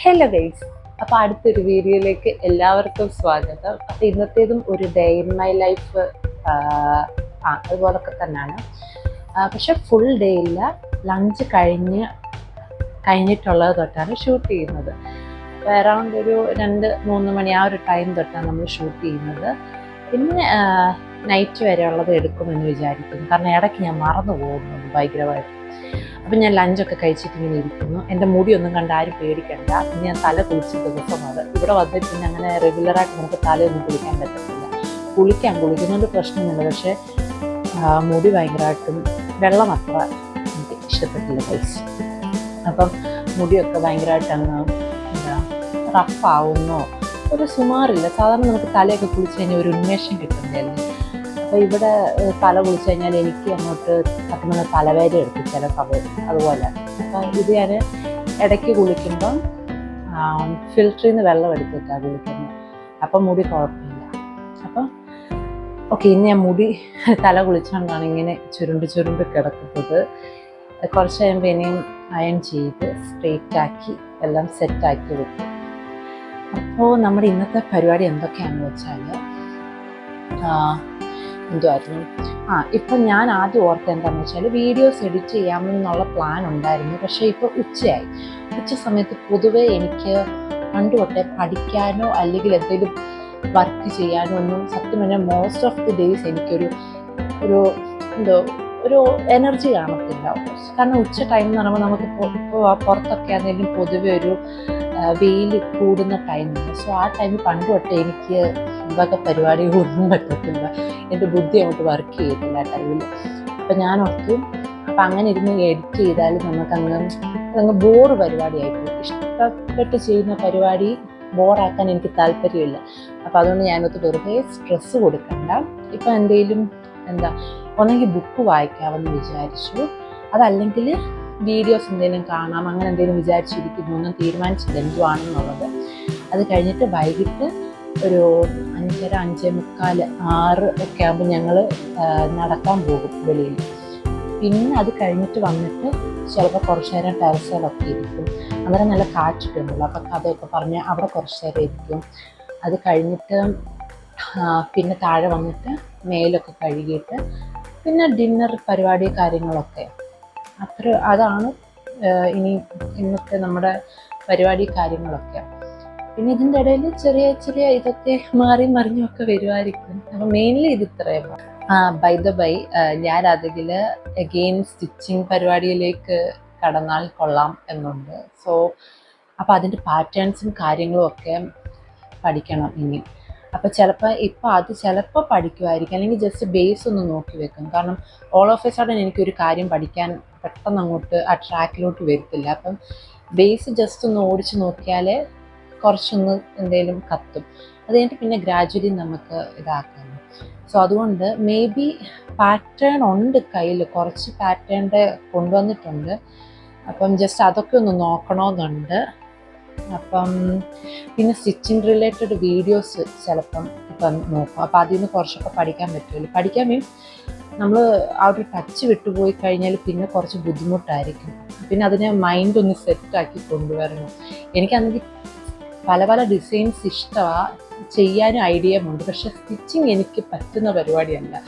Hello guys അപ്പോൾ അടുത്തൊരു വീഡിയോയിലേക്ക് എല്ലാവർക്കും സ്വാഗതം. അപ്പോൾ ഇന്നത്തേതും ഒരു ഡേ ഇൻ മൈ ലൈഫ് ആ അതുപോലൊക്കെ തന്നെയാണ്. പക്ഷെ ഫുൾ ഡേ ഇല്ല. ലഞ്ച് കഴിഞ്ഞ് കഴിഞ്ഞിട്ടുള്ളത് തൊട്ടാണ് ഷൂട്ട് ചെയ്യുന്നത്. അറൗണ്ട് ഒരു രണ്ട് മൂന്ന് മണി ആ ഒരു ടൈം തൊട്ടാണ് നമ്മൾ ഷൂട്ട് ചെയ്യുന്നത്. പിന്നെ നൈറ്റ് വരെ ഉള്ളത് എടുക്കുമെന്ന് വിചാരിക്കുന്നു. കാരണം ഇടയ്ക്ക് ഞാൻ മറന്നു പോകുന്നുണ്ട് ഭയങ്കരമായിട്ട്. അപ്പം ഞാൻ ലഞ്ചൊക്കെ കഴിച്ചിട്ട് ഇങ്ങനെ ഇരിക്കുന്നു. എന്റെ മുടിയൊന്നും കണ്ട് ആരും പേടിക്കണ്ട. ഞാൻ തല കുളിച്ച ദിവസമാണ് ഇവിടെ വന്നിട്ട് പിന്നെ അങ്ങനെ റെഗുലറായിട്ട് നമുക്ക് തലയൊന്നും കുളിക്കാൻ പറ്റത്തില്ല. കുളിക്കാൻ കുളിക്കുന്നതുകൊണ്ട് പ്രശ്നമൊന്നുമില്ല. പക്ഷേ മുടി ഭയങ്കരമായിട്ടും വെള്ളം അത്ര എനിക്ക് ഇഷ്ടപ്പെട്ടില്ല കഴിച്ച് അപ്പം മുടിയൊക്കെ ഭയങ്കരമായിട്ട് അങ്ങ് എന്താ റഫാവുന്നോ ഒരു സുമാറില്ല. സാധാരണ നമുക്ക് തലയൊക്കെ കുളിച്ച് കഴിഞ്ഞാൽ ഒരു ഉന്മേഷം കിട്ടുന്നതല്ലേ? അപ്പോൾ ഇവിടെ തല കുളിച്ചു കഴിഞ്ഞാൽ എനിക്ക് അങ്ങോട്ട് സത്യം തലവേദന എടുക്കും ചില സമയത്ത്. അതുപോലെ. അപ്പം ഇത് ഞാൻ ഇടയ്ക്ക് കുളിക്കുമ്പം ഫിൽറ്ററിൽ നിന്ന് വെള്ളം എടുത്തിട്ടാണ് കുളിക്കുന്നത് അപ്പം മുടി കുഴപ്പമില്ല അപ്പം ഓക്കെ ഇന്ന് ഞാൻ മുടി തല കുളിച്ചുകൊണ്ടാണ് ഇങ്ങനെ ചുരുണ്ട് ചുരുണ്ട് കിടക്കുന്നത്. കുറച്ച് കഴിയുമ്പോൾ ഇനിയും അയൺ ചെയ്ത് സ്ട്രെയിറ്റ് ആക്കി എല്ലാം സെറ്റ് ആക്കി വെക്കും. അപ്പോൾ നമ്മുടെ ഇന്നത്തെ പരിപാടി എന്തൊക്കെയാണെന്ന് വെച്ചാൽ എന്തുമായിരുന്നു ആ ഇപ്പം ഞാൻ ആദ്യം ഓർത്ത് എന്താണെന്ന് വെച്ചാൽ വീഡിയോസ് എഡിറ്റ് ചെയ്യാമെന്നുള്ള പ്ലാൻ ഉണ്ടായിരുന്നു. പക്ഷേ ഇപ്പോൾ ഉച്ചയായി. ഉച്ച സമയത്ത് പൊതുവേ എനിക്ക് പണ്ട് തൊട്ടേ പഠിക്കാനോ അല്ലെങ്കിൽ എന്തെങ്കിലും വർക്ക് ചെയ്യാനോ ഒന്നും സത്യം പറഞ്ഞാൽ മോസ്റ്റ് ഓഫ് ദി ഡേയ്സ് എനിക്കൊരു ഒരു എന്തോ ഒരു എനർജി കാണത്തില്ല. കാരണം ഉച്ച ടൈം എന്ന് പറയുമ്പോൾ നമുക്ക് ഇപ്പോൾ പുറത്തൊക്കെ ആണെങ്കിലും പൊതുവെ ഒരു വെയിൽ കൂടുന്ന ടൈമാണ് സോ ആ ടൈമിൽ പണ്ട് തൊട്ടേ എനിക്ക് ഇതൊക്കെ പരിപാടികളൊന്നും പറ്റത്തില്ല. എന്റെ ബുദ്ധി അങ്ങോട്ട് വർക്ക് ചെയ്യത്തില്ല ആ ടൈമിൽ അപ്പം ഞാൻ ഓർത്തു അപ്പം അങ്ങനെ ഇരുന്ന് എഡിറ്റ് ചെയ്താൽ നമുക്കങ്ങ് അങ്ങ് ബോറ് പരിപാടിയായിപ്പോയി ഇഷ്ടപ്പെട്ട് ചെയ്യുന്ന പരിപാടി ബോറാക്കാൻ എനിക്ക് താല്പര്യമില്ല. അപ്പം അതുകൊണ്ട് ഞാനൊത്ത് വെറുതെ സ്ട്രെസ്സ് കൊടുക്കണ്ട. ഇപ്പം എന്തെങ്കിലും എന്താ ഒന്നെങ്കിൽ ബുക്ക് വായിക്കാമെന്ന് വിചാരിച്ചു. അതല്ലെങ്കിൽ വീഡിയോസ് എന്തെങ്കിലും കാണാം അങ്ങനെ എന്തെങ്കിലും വിചാരിച്ചിരിക്കുന്നു ഒന്നും തീരുമാനിച്ചില്ല എന്തുവാണെന്നുള്ളത്. അത് കഴിഞ്ഞിട്ട് വൈകിട്ട് ഒരു അഞ്ചര അഞ്ചേ മുക്കാൽ ആറ് ഒക്കെ ആകുമ്പോൾ ഞങ്ങൾ നടക്കാൻ പോകും വെളിയിൽ. പിന്നെ അത് കഴിഞ്ഞിട്ട് വന്നിട്ട് ചിലപ്പോൾ കുറച്ച് നേരം ടെറസുകളൊക്കെ ഇരിക്കും. അന്നേരം നല്ല കാറ്റിട്ടുണ്ടല്ലോ അപ്പം കഥയൊക്കെ പറഞ്ഞ് അവിടെ കുറച്ച് നേരം ഇരിക്കും. അത് കഴിഞ്ഞിട്ട് പിന്നെ താഴെ വന്നിട്ട് മേലൊക്കെ കഴുകിയിട്ട് പിന്നെ ഡിന്നർ പരിപാടി കാര്യങ്ങളൊക്കെ. അത്ര അതാണ് ഇനി ഇന്നത്തെ നമ്മുടെ പരിപാടി കാര്യങ്ങളൊക്കെ. പിന്നെ ഇതിന്റെ ഇടയിൽ ചെറിയ ചെറിയ ഇതൊക്കെ മാറി മറിഞ്ഞൊക്കെ വരുമായിരിക്കും അപ്പം മെയിൻലി ഇത് ഇത്രയും ബൈ ദ ബൈ ഞാൻ അതിൽ അഗെയിൻ സ്റ്റിച്ചിങ് പരിപാടിയിലേക്ക് കടന്നാൽ കൊള്ളാം എന്നുണ്ട്. സോ അപ്പോൾ അതിന്റെ പാറ്റേൺസും കാര്യങ്ങളും ഒക്കെ പഠിക്കണം ഇനി. അപ്പോൾ ചിലപ്പോൾ ഇപ്പോൾ അത് ചിലപ്പോൾ പഠിക്കുമായിരിക്കും അല്ലെങ്കിൽ ജസ്റ്റ് ബേസ് ഒന്ന് നോക്കി വെക്കും. കാരണം ഓൾ ഓഫ് എ സഡൻ എനിക്കൊരു കാര്യം പഠിക്കാൻ പെട്ടെന്ന് അങ്ങോട്ട് ആ ട്രാക്കിലോട്ട് വരത്തില്ല. അപ്പം ബേസ് ജസ്റ്റ് ഒന്ന് ഓടിച്ച് നോക്കിയാലേ കുറച്ചൊന്ന് എന്തെങ്കിലും കത്തും. അത് പിന്നെ ഗ്രാജുവലി നമുക്ക് ഇതാക്കാം. സോ അതുകൊണ്ട് മേ ബി പാറ്റേൺ ഉണ്ട് കയ്യിൽ കുറച്ച് പാറ്റേണിന്റെ കൊണ്ടുവന്നിട്ടുണ്ട്. അപ്പം ജസ്റ്റ് അതൊക്കെ ഒന്ന് നോക്കണമെന്നുണ്ട് അപ്പം പിന്നെ സ്റ്റിച്ചിങ് റിലേറ്റഡ് വീഡിയോസ് ചിലപ്പം ഇപ്പം നോക്കും. അപ്പം അതിൽ നിന്ന് കുറച്ചൊക്കെ പഠിക്കാൻ പറ്റുമല്ലോ. പഠിക്കാൻ മീൻസ് നമ്മൾ ആ ഒരു ടച്ച് വിട്ടുപോയി കഴിഞ്ഞാൽ പിന്നെ കുറച്ച് ബുദ്ധിമുട്ടായിരിക്കും. പിന്നെ അതിനെ മൈൻഡ് ഒന്ന് സെറ്റാക്കി കൊണ്ടുവരണം. എനിക്കാണെങ്കിൽ പല പല ഡിസൈൻസ് ഇഷ്ടമാണ് ചെയ്യാനും ഉണ്ട്. പക്ഷെ സ്റ്റിച്ചിങ് എനിക്ക് പറ്റുന്ന പരിപാടിയല്ല.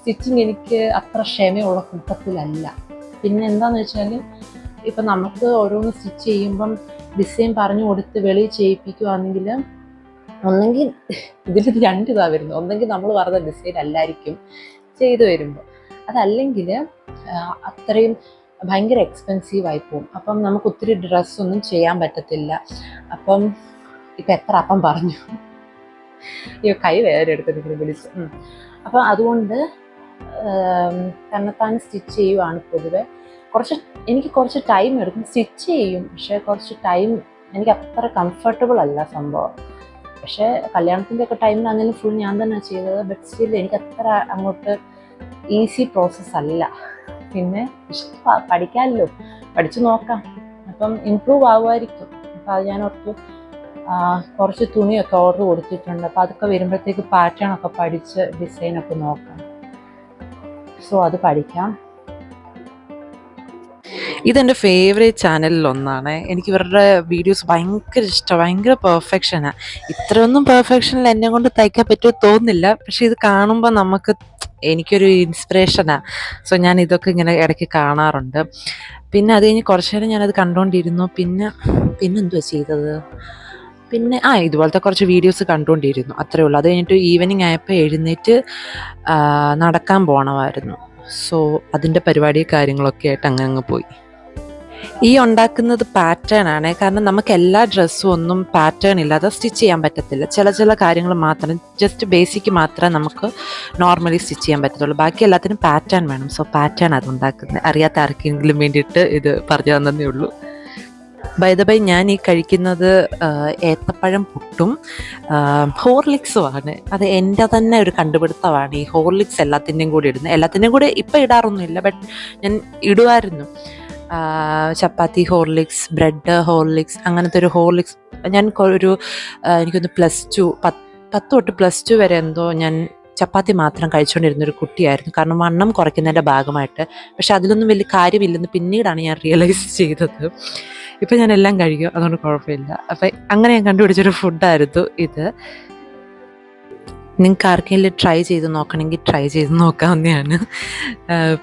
സ്റ്റിച്ചിങ് എനിക്ക് അത്ര ക്ഷമയുള്ള കൂട്ടത്തിലല്ല. പിന്നെ എന്താണെന്ന് വെച്ചാൽ ഇപ്പം നമുക്ക് ഓരോന്ന് സ്റ്റിച്ച് ചെയ്യുമ്പം ഡിസൈൻ പറഞ്ഞു കൊടുത്ത് വെളി ചെയ്യിപ്പിക്കുകയാണെങ്കിൽ ഒന്നെങ്കിൽ ഇതിൽ രണ്ട് ഇതാ വരുന്നു ഒന്നെങ്കിൽ നമ്മൾ പറഞ്ഞ ഡിസൈൻ അല്ലായിരിക്കും ചെയ്തു വരുമ്പോൾ അതല്ലെങ്കിൽ അത്രയും ഭയങ്കര എക്സ്പെൻസീവ് ആയി പോകും അപ്പം നമുക്ക് ഒത്തിരി ഡ്രസ്സൊന്നും ചെയ്യാൻ പറ്റത്തില്ല. അപ്പം ഇപ്പം എത്ര അപ്പം പറഞ്ഞു? അയ്യോ കൈ വേറെ എടുത്തിട്ട് വിളിച്ചു. ഉം. അപ്പം അതുകൊണ്ട് തന്നെത്താൻ സ്റ്റിച്ച് ചെയ്യുവാണ് പൊതുവെ. കുറച്ച് എനിക്ക് കുറച്ച് ടൈം എടുക്കും. സ്റ്റിച്ച് ചെയ്യും. പക്ഷേ കുറച്ച് ടൈം എനിക്ക് അത്ര കംഫർട്ടബിൾ അല്ല സംഭവം. പക്ഷേ കല്യാണത്തിന്റെ ഒക്കെ ടൈമിലാണെങ്കിലും ഫുൾ ഞാൻ തന്നെ ചെയ്തത്. ബട്ട് സ്റ്റിൽ എനിക്ക് അത്ര അങ്ങോട്ട് ഈസി പ്രോസസ്സ് അല്ല. പിന്നെ പഠിക്കാമല്ലോ പഠിച്ചു നോക്കാം. അപ്പം ഇമ്പ്രൂവ് ആവുമായിരിക്കും. അപ്പം അത് ഞാൻ ഓർത്തു കുറച്ച് തുണിയൊക്കെ ഓർഡർ കൊടുത്തിട്ടുണ്ട്. അപ്പോൾ അതൊക്കെ വരുമ്പോഴത്തേക്ക് പാറ്റേൺ ഒക്കെ പഠിച്ച് ഡിസൈനൊക്കെ നോക്കാം. സോ അത് പഠിക്കാം. ഇതെന്റെ ഫേവറേറ്റ് ചാനലിൽ ഒന്നാണ്. എനിക്ക് ഇവരുടെ വീഡിയോസ് ഭയങ്കര ഇഷ്ടം ഭയങ്കര പെർഫെക്ഷനാണ് ഇത്രയൊന്നും പെർഫെക്ഷനിൽ എന്നെ കൊണ്ട് തയ്ക്കാൻ പറ്റുമോ തോന്നുന്നില്ല. പക്ഷെ ഇത് കാണുമ്പോൾ നമുക്ക് എനിക്കൊരു ഇൻസ്പിറേഷനാണ് സോ ഞാൻ ഇതൊക്കെ ഇങ്ങനെ ഇടയ്ക്ക് കാണാറുണ്ട്. പിന്നെ അത് കഴിഞ്ഞ് കുറച്ച് നേരം ഞാനത് കണ്ടുകൊണ്ടിരുന്നു പിന്നെ പിന്നെ എന്തുവാ ചെയ്തത്? പിന്നെ ആ ഇതുപോലത്തെ കുറച്ച് വീഡിയോസ് കണ്ടുകൊണ്ടിരുന്നു അത്രേ ഉള്ളൂ. അത് കഴിഞ്ഞിട്ട് ഈവനിങ് ആയപ്പോൾ എഴുന്നേറ്റ് നടക്കാൻ പോകണമായിരുന്നു സോ അതിന്റെ പരിപാടി കാര്യങ്ങളൊക്കെ ആയിട്ട് അങ്ങ് അങ്ങ് പോയി. ഈ ഉണ്ടാക്കുന്നത് പാറ്റേൺ ആണ്. കാരണം നമുക്ക് എല്ലാ ഡ്രസ്സും ഒന്നും പാറ്റേൺ ഇല്ലാതെ സ്റ്റിച്ച് ചെയ്യാൻ പറ്റത്തില്ല. ചില ചില കാര്യങ്ങൾ മാത്രം ജസ്റ്റ് ബേസിക് മാത്രമേ നമുക്ക് നോർമലി സ്റ്റിച്ച് ചെയ്യാൻ പറ്റത്തുള്ളൂ. ബാക്കി എല്ലാത്തിനും പാറ്റേൺ വേണം. സോ പാറ്റേൺ അത് ഉണ്ടാക്കുന്നത്. അറിയാത്ത ആർക്കെങ്കിലും വേണ്ടിയിട്ട് ഇത് പറഞ്ഞു തന്നതേ ഉള്ളൂ. ബൈ ദ ബൈ ഞാൻ ഈ കഴിക്കുന്നത് ഏത്തപ്പഴം പുട്ടും ഹോർലിക്സും ആണ്. അത് എന്റെ തന്നെ ഒരു കണ്ടുപിടുത്തമാണ് ഈ ഹോർലിക്സ് എല്ലാത്തിന്റെയും കൂടി ഇടുന്നത്. എല്ലാത്തിന്റെയും കൂടെ ഇപ്പം ഇടാറൊന്നുമില്ല ബട്ട് ഞാൻ ഇടുമായിരുന്നു ചപ്പാത്തി ഹോർലിക്സ് ബ്രെഡ് ഹോർലിക്സ് അങ്ങനത്തെ ഒരു ഹോർലിക്സ്. ഞാൻ ഒരു എനിക്കൊന്ന് പ്ലസ് ടു പത്ത് തൊട്ട് പ്ലസ് ടു വരെ എന്തോ ഞാൻ ചപ്പാത്തി മാത്രം കഴിച്ചുകൊണ്ടിരുന്ന ഒരു കുട്ടിയായിരുന്നു. കാരണം വണ്ണം കുറയ്ക്കുന്നതിന്റെ ഭാഗമായിട്ട്. പക്ഷെ അതിലൊന്നും വലിയ കാര്യമില്ലെന്ന് പിന്നീടാണ് ഞാൻ റിയലൈസ് ചെയ്തത്. ഇപ്പം ഞാൻ എല്ലാം കഴിക്കും. അതുകൊണ്ട് കുഴപ്പമില്ല. അപ്പം അങ്ങനെ ഞാൻ കണ്ടുപിടിച്ചൊരു ഫുഡായിരുന്നു ഇത്. നിങ്ങൾക്ക് ആർക്കെങ്കിലും ട്രൈ ചെയ്ത് നോക്കണമെങ്കിൽ ട്രൈ ചെയ്ത് നോക്കാവുന്നതാണ്.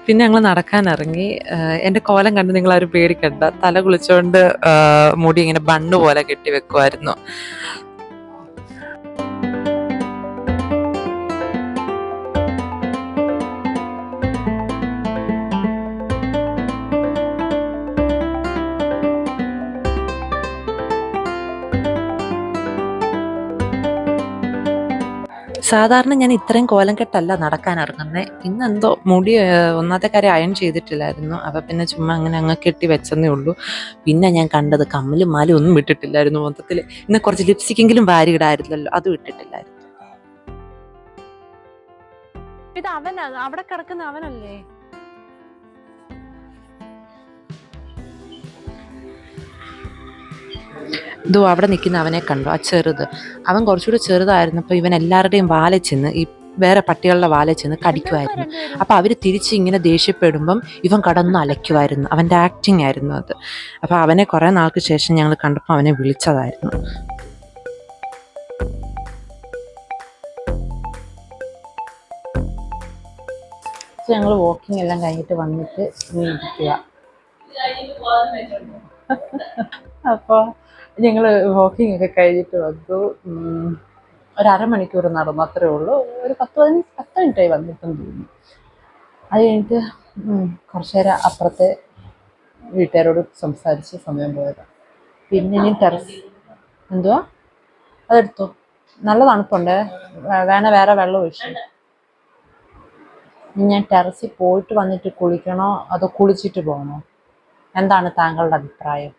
പിന്നെ ഞങ്ങൾ നടക്കാൻ ഇറങ്ങി. എന്റെ കോലം കണ്ട് നിങ്ങൾ ആരും പേടിക്കണ്ട. തല കുളിച്ചുകൊണ്ട് മുടി ഇങ്ങനെ ബണ്ണ് പോലെ കെട്ടി വെക്കുമായിരുന്നു സാധാരണ ഞാൻ ഇത്രയും കോലം കെട്ടല്ല നടക്കാൻ ഇറങ്ങുന്നത് ഇന്നെന്തോ മുടി ഒന്നാമത്തെ കാര്യം അയൺ ചെയ്തിട്ടില്ലായിരുന്നു. അപ്പം പിന്നെ ചുമ്മാ അങ്ങനെ അങ്ങ് കെട്ടി വെച്ചെന്നേ ഉള്ളൂ. പിന്നെ ഞാൻ കണ്ടത് കമ്മലും മാലും ഒന്നും വിട്ടിട്ടില്ലായിരുന്നു മൊത്തത്തിൽ ഇന്ന് കുറച്ച് ലിപ്സ്റ്റിക്കെങ്കിലും വാരി ഇടായിരുന്നല്ലോ അതും ഇട്ടിട്ടില്ലായിരുന്നു. ഇത് അവനാ അവിടെ കിടക്കുന്ന അവനല്ലേ? ഇതോ അവിടെ നിൽക്കുന്ന അവനെ കണ്ടു ആ ചെറുത്. അവൻ കുറച്ചുകൂടി ചെറുതായിരുന്നപ്പോൾ ഇവൻ എല്ലാവരുടെയും വാലെ ചെന്ന് ഈ വേറെ പട്ടികളുടെ വാലെ ചെന്ന് കടിക്കുമായിരുന്നു. അപ്പോൾ അവർ തിരിച്ച് ഇങ്ങനെ ദേഷ്യപ്പെടുമ്പം ഇവൻ കടന്ന് അലയ്ക്കുമായിരുന്നു. അവന്റെ ആക്ടിങ് ആയിരുന്നു അത്. അപ്പോൾ അവനെ കുറേ നാൾക്ക് ശേഷം ഞങ്ങൾ കണ്ടപ്പോൾ അവനെ വിളിച്ചതായിരുന്നു. ഞങ്ങൾ വാക്കിംഗ് എല്ലാം കഴിഞ്ഞിട്ട് വന്നിട്ട് ഇരിക്കുക അപ്പോൾ ഞങ്ങൾ വാക്കിംഗ് ഒക്കെ കഴിഞ്ഞിട്ട് വന്നു. ഒരു അരമണിക്കൂർ നടന്നു അത്രേ ഉള്ളൂ. ഒരു പത്ത് പതിനഞ്ച് പത്ത് മിനിറ്റായി വന്നിട്ടെന്ന് തോന്നുന്നു. അത് കഴിഞ്ഞിട്ട് കുറച്ചു നേരം അപ്പുറത്തെ വീട്ടുകാരോട് സംസാരിച്ച് സമയം പോയത്. പിന്നെ ഇനി ടെറസ് എന്തുവാ? അതെടുത്തു. നല്ല തണുപ്പുണ്ട്. വേണ വേറെ വെള്ളം ഒഴിച്ചു. ഞാൻ ടെറസിൽ പോയിട്ട് വന്നിട്ട് കുളിക്കണോ? അതോ കുളിച്ചിട്ട് പോകണോ? എന്താണ് താങ്കളുടെ അഭിപ്രായം?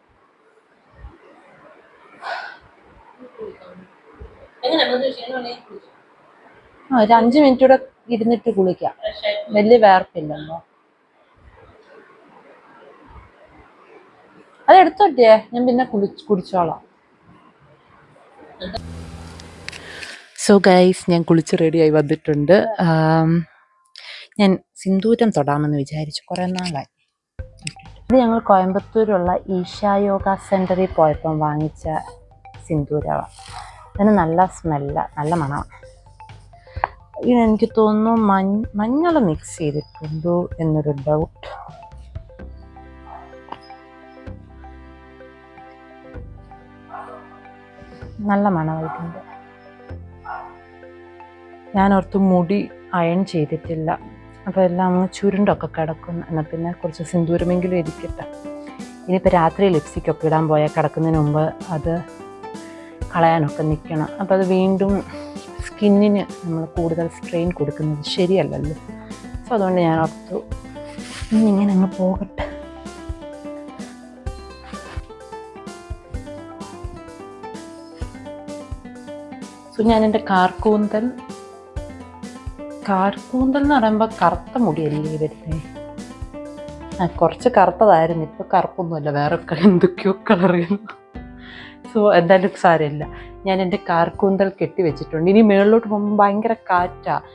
ആ ഒരു അഞ്ച് മിനിറ്റ് കൂടെ ഇരുന്നിട്ട് കുളിക്കാം. വലിയ വേർപ്പില്ലല്ലോ. അത് എടുത്തോട്ടേ ഞാൻ പിന്നെ കുടിച്ചോളാം. സോ ഗൈസ് ഞാൻ കുളിച്ച് റെഡിയായി വന്നിട്ടുണ്ട്. ഞാൻ സിന്ദൂരം തൊടാമെന്ന് വിചാരിച്ചു കുറേ നാളായി. ഇത് ഞങ്ങൾ കോയമ്പത്തൂരുള്ള ഈശാ യോഗ സെന്ററിൽ പോയപ്പം വാങ്ങിച്ച സിന്ദൂരമാണ് അതിന് നല്ല സ്മെല്ല നല്ല മണമാണ്. എനിക്ക് തോന്നുന്നു മഞ്ഞ മഞ്ഞൾ മിക്സ് ചെയ്തിട്ടുണ്ടോ എന്നൊരു ഡൗട്ട് നല്ല മണമായിട്ടുണ്ട് ഞാൻ ഓർത്ത് മുടി അയൺ ചെയ്തിട്ടില്ല. അപ്പോൾ എല്ലാം അങ്ങ് ചുരുണ്ടൊക്കെ കിടക്കുന്നു. എന്നാൽ പിന്നെ കുറച്ച് സിന്ദൂരമെങ്കിലും ഇരിക്കട്ടെ. ഇനിയിപ്പോൾ രാത്രി ലിപ്സ്റ്റിക്കൊക്കെ ഇടാൻ പോയാൽ കിടക്കുന്നതിന് മുമ്പ് അത് കളയാനൊക്കെ നിൽക്കണം. അപ്പോൾ അത് വീണ്ടും സ്കിന്നിന് നമ്മൾ കൂടുതൽ സ്ട്രെയിൻ കൊടുക്കുന്നത് ശരിയല്ലല്ലോ. സോ അതുകൊണ്ട് ഞാൻ ഓർത്തു ഇങ്ങനെ അങ്ങ് പോകട്ടെ. സോ ഞാൻ എന്റെ കാർക്കൂന്തൽ കാർക്കൂന്തൽ എന്ന് പറയുമ്പോൾ കറുത്ത മുടിയല്ലേ വരുന്നേ? ആ കുറച്ച് കറുത്തതായിരുന്നു. ഇപ്പോൾ കറുപ്പൊന്നുമല്ല വേറെ എന്തൊക്കെയോ കളറിയുന്നു സോ എന്തായാലും സാരമില്ല. ഞാൻ എന്റെ കാർക്കൂന്തൽ കെട്ടി വെച്ചിട്ടുണ്ട്. ഇനി മേളിലോട്ട് പോകുമ്പോൾ ഭയങ്കര കാറ്റാണ്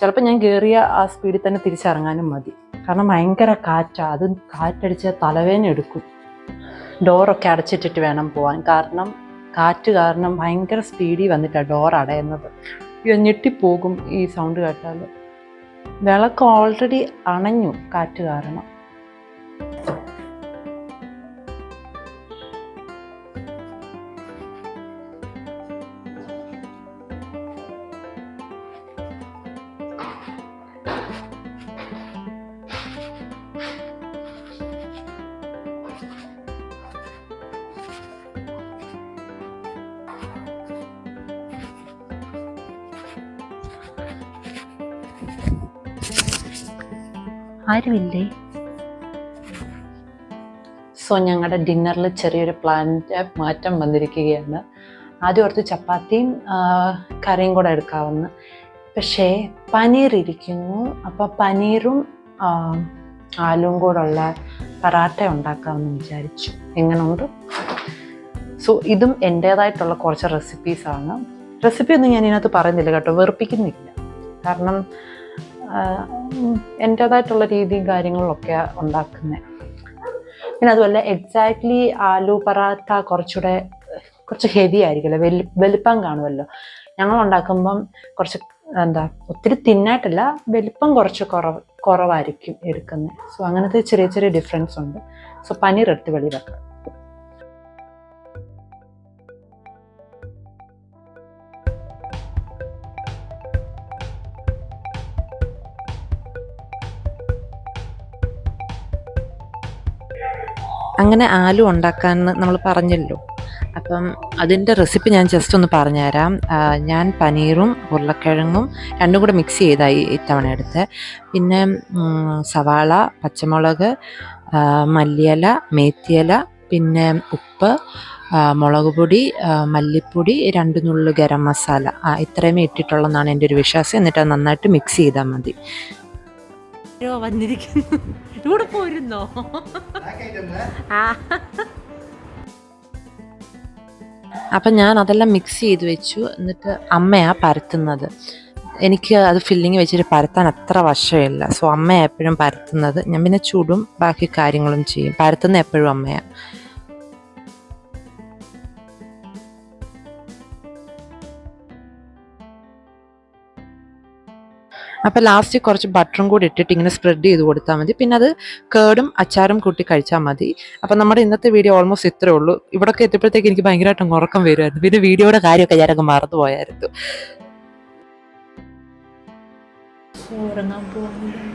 ചിലപ്പോൾ ഞാൻ കയറിയ ആ സ്പീഡിൽ തന്നെ തിരിച്ചിറങ്ങാനും മതി. കാരണം ഭയങ്കര കാറ്റാണ് അത് കാറ്റടിച്ച് തലവേന എടുക്കും. ഡോറൊക്കെ അടച്ചിട്ടിട്ട് വേണം പോകാൻ കാരണം കാറ്റ് കാരണം ഭയങ്കര സ്പീഡിൽ വന്നിട്ടാണ് ഡോർ അടയുന്നത്. ഞെട്ടിപ്പോകും ഈ സൗണ്ട് കേട്ടാൽ വിളക്ക് ഓൾറെഡി അണഞ്ഞു കാറ്റ് കാരണം. ആരുമില്ലേ? സോ ഞങ്ങളുടെ ഡിന്നറിൽ ചെറിയൊരു പ്ലാനിന്റെ മാറ്റം വന്നിരിക്കുകയാണ്. ആദ്യം ഓർത്ത് ചപ്പാത്തിയും കറിയും കൂടെ എടുക്കാവുന്ന. പക്ഷേ പനീർ ഇരിക്കുന്നു അപ്പോൾ പനീറും ആലും കൂടെ ഉള്ള പറാട്ട ഉണ്ടാക്കാമെന്ന് വിചാരിച്ചു. എങ്ങനെയുണ്ട് സോ ഇതും എന്റേതായിട്ടുള്ള കുറച്ച് റെസിപ്പീസാണ് റെസിപ്പി ഒന്നും ഞാൻ ഇതിനകത്ത് പറയുന്നില്ല കേട്ടോ. വെറുപ്പിക്കുന്നില്ല. കാരണം എന്റേതായിട്ടുള്ള രീതിയും കാര്യങ്ങളിലൊക്കെ ഉണ്ടാക്കുന്നത് പിന്നെ അതുപോലെ എക്സാക്ട്ലി ആലു പറാത്ത കുറച്ചുകൂടെ കുറച്ച് ഹെവി ആയിരിക്കില്ല വലി വലിപ്പം കാണുമല്ലോ. ഞങ്ങൾ ഉണ്ടാക്കുമ്പം കുറച്ച് എന്താ ഒത്തിരി തിന്നായിട്ടല്ല വലിപ്പം കുറച്ച് കുറവ് കുറവായിരിക്കും എടുക്കുന്നത് സോ അങ്ങനത്തെ ചെറിയ ചെറിയ ഡിഫറൻസ് ഉണ്ട്. സോ പനീർ എടുത്ത് വെളി അങ്ങനെ ആലു ഉണ്ടാക്കാൻ നമ്മൾ പറഞ്ഞല്ലോ. അപ്പം അതിന്റെ റെസിപ്പി ഞാൻ ജസ്റ്റ് ഒന്ന് പറഞ്ഞുതരാം. ഞാൻ പനീറും ഉരുളക്കിഴങ്ങും രണ്ടും കൂടെ മിക്സ് ചെയ്തായി ഇത്തവണ എടുത്ത്. പിന്നെ സവാള പച്ചമുളക് മല്ലിയല മേത്തിയില പിന്നെ ഉപ്പ് മുളക് പൊടി മല്ലിപ്പൊടി രണ്ട് നുള്ളു ഗരം മസാല. ഇത്രയും ഇട്ടിട്ടുള്ളതെന്നാണ് എന്റെ ഒരു വിശ്വാസം. എന്നിട്ട് അത് നന്നായിട്ട് മിക്സ് ചെയ്താൽ മതി. വന്നിരിക്കുന്നു. ഇവിടെ പോയിരുന്നോ അപ്പം ഞാൻ അതെല്ലാം മിക്സ് ചെയ്ത് വെച്ചു. എന്നിട്ട് അമ്മയാ പരത്തുന്നത്. എനിക്ക് അത് ഫില്ലിങ് വെച്ചിട്ട് പരത്താൻ അത്ര വശമില്ല. സോ അമ്മയാണ് എപ്പോഴും പരത്തുന്നത്. ഞാൻ പിന്നെ ചൂടും ബാക്കി കാര്യങ്ങളും ചെയ്യും. പരത്തുന്ന എപ്പോഴും അമ്മയാണ് അപ്പം ലാസ്റ്റ് കുറച്ച് ബട്ടറും കൂടി ഇട്ടിട്ട് ഇങ്ങനെ സ്പ്രെഡ് ചെയ്ത് കൊടുത്താൽ മതി. പിന്നെ അത് കേടും അച്ചാറും കൂട്ടി കഴിച്ചാൽ മതി. അപ്പം നമ്മുടെ ഇന്നത്തെ വീഡിയോ ഓൾമോസ്റ്റ് ഇത്രേ ഉള്ളൂ. ഇവിടൊക്കെ എത്തിയപ്പോഴത്തേക്ക് എനിക്ക് ഭയങ്കരമായിട്ട് ഉറക്കം വരുമായിരുന്നു പിന്നെ വീഡിയോയുടെ കാര്യമൊക്കെ ഞാനൊക്കെ മറന്നു പോയായിരുന്നു. ഉറങ്ങാൻ പോകുന്നു